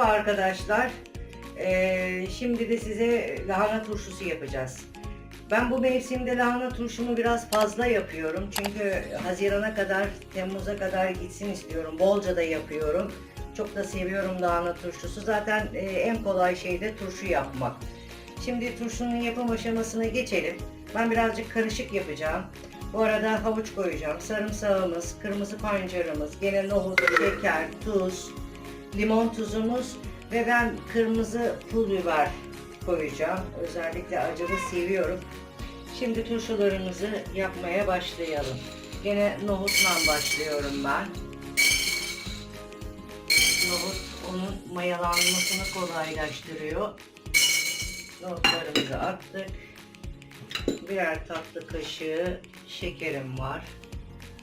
Merhaba arkadaşlar. Ee, şimdi de size lahana turşusu yapacağız. Ben bu mevsimde lahana turşumu biraz fazla yapıyorum. Çünkü Haziran'a kadar, Temmuz'a kadar gitsin istiyorum. Bolca da yapıyorum. Çok da seviyorum lahana turşusu. Zaten e, en kolay şey de turşu yapmak. Şimdi turşunun yapım aşamasına geçelim. Ben birazcık karışık yapacağım. Bu arada havuç koyacağım. Sarımsağımız, kırmızı pancarımız, gene nohut, şeker, tuz, limon tuzumuz ve ben kırmızı pul biber koyacağım. Özellikle acılı seviyorum. Şimdi turşularımızı yapmaya başlayalım. Gene nohutla başlıyorum ben. Nohut onun mayalanmasını kolaylaştırıyor. Nohutlarımızı attık. Birer tatlı kaşığı şekerim var.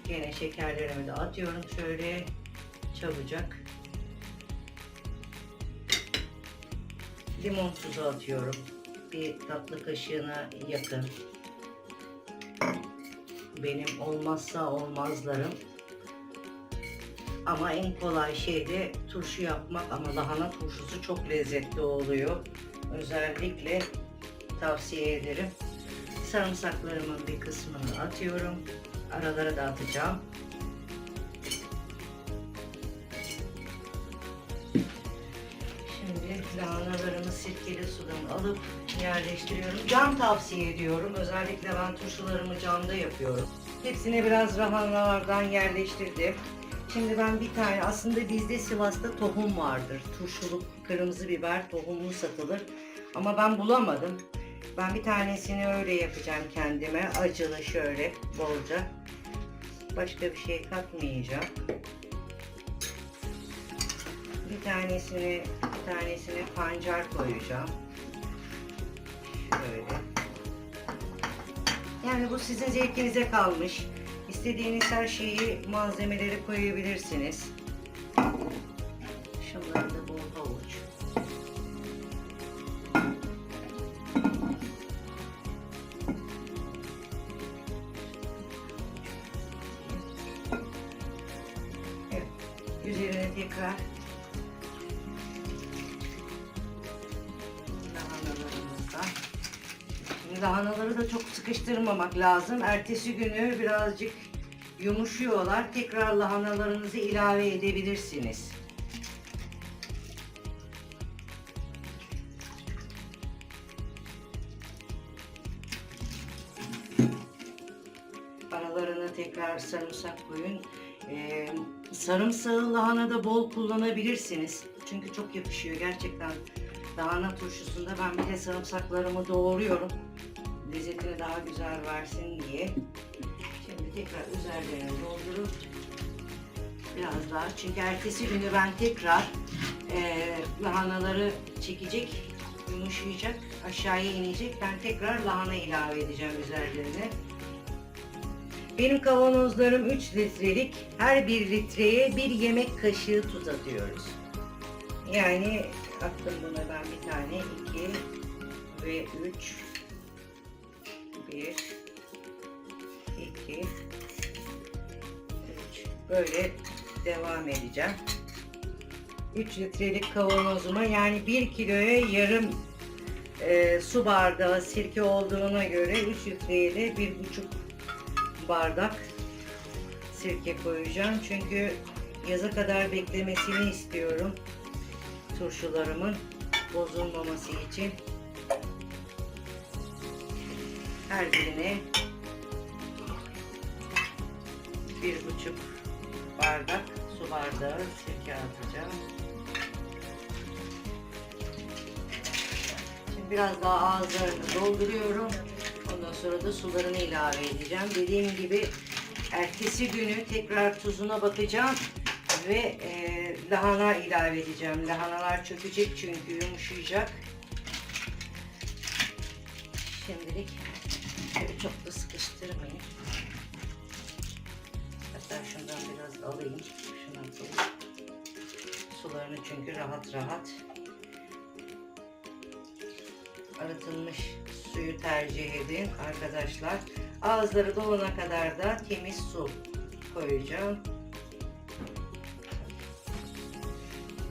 Yine şekerlerimi de atıyorum şöyle çabucak. Limon tuzu atıyorum. Bir tatlı kaşığına yakın. Benim olmazsa olmazlarım. Ama en kolay şey de turşu yapmak ama lahana turşusu çok lezzetli oluyor. Özellikle tavsiye ederim. Sarımsaklarımın bir kısmını atıyorum. Aralara da atacağım. Lahanalarımı sirkeli sudan alıp yerleştiriyorum. Cam tavsiye ediyorum. Özellikle ben turşularımı camda yapıyorum. Hepsine biraz lahanalardan yerleştirdim. Şimdi ben bir tane aslında bizde Sivas'ta tohum vardır. Turşuluk kırmızı biber tohumlu satılır. Ama ben bulamadım. Ben bir tanesini öyle yapacağım kendime. Acılı şöyle bolca. Başka bir şey katmayacağım. Bir tanesini, bir tanesini pancar koyacağım. Şöyle. Yani bu sizin zevkinize kalmış. İstediğiniz her şeyi malzemeleri koyabilirsiniz. Şunlar da bol havuç. Evet. Üzerine tekrar lahanaları da çok sıkıştırmamak lazım. Ertesi günü birazcık yumuşuyorlar. Tekrar lahanalarınızı ilave edebilirsiniz. Aralarına tekrar sarımsak koyun. Ee, sarımsağı lahanada bol kullanabilirsiniz. Çünkü çok yapışıyor gerçekten. Lahana turşusunda ben bir de sarımsaklarımı doğruyorum. Lezzetini daha güzel versin diye. Şimdi tekrar üzerlerine doldurup biraz daha çünkü ertesi günü ben tekrar eee, lahanaları çekecek, yumuşayacak, aşağıya inecek. Ben tekrar lahana ilave edeceğim üzerlerine. Benim kavanozlarım 3 litrelik. Her bir litreye bir yemek kaşığı tuz atıyoruz. Yani attım buna ben bir tane, iki ve üç. Bir, iki, üç. Böyle devam edeceğim. 3 litrelik kavanozuma yani 1 kiloya yarım e, su bardağı sirke olduğuna göre 3 litreye de 1,5 bardak sirke koyacağım. Çünkü yaza kadar beklemesini istiyorum turşularımın bozulmaması için. Her birine bir buçuk bardak su bardağı sirke atacağım. Şimdi biraz daha ağızlarını dolduruyorum. Ondan sonra da sularını ilave edeceğim. Dediğim gibi ertesi günü tekrar tuzuna bakacağım ve e, lahana ilave edeceğim. Lahanalar çökecek çünkü yumuşayacak. Şimdilik şöyle çok da sıkıştırmayın. Hatta şundan biraz alayım. Şunu atalım. Sularını çünkü rahat rahat arıtılmış suyu tercih edin arkadaşlar. Ağızları dolana kadar da temiz su koyacağım.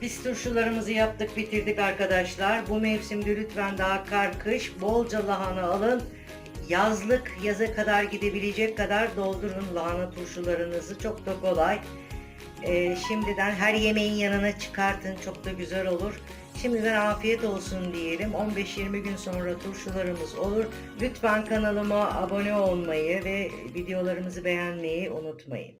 Biz turşularımızı yaptık bitirdik arkadaşlar. Bu mevsimde lütfen daha kar kış bolca lahana alın. Yazlık yaza kadar gidebilecek kadar doldurun lahana turşularınızı. Çok da kolay. Ee, şimdiden her yemeğin yanına çıkartın. Çok da güzel olur. Şimdiden afiyet olsun diyelim. 15-20 gün sonra turşularımız olur. Lütfen kanalıma abone olmayı ve videolarımızı beğenmeyi unutmayın.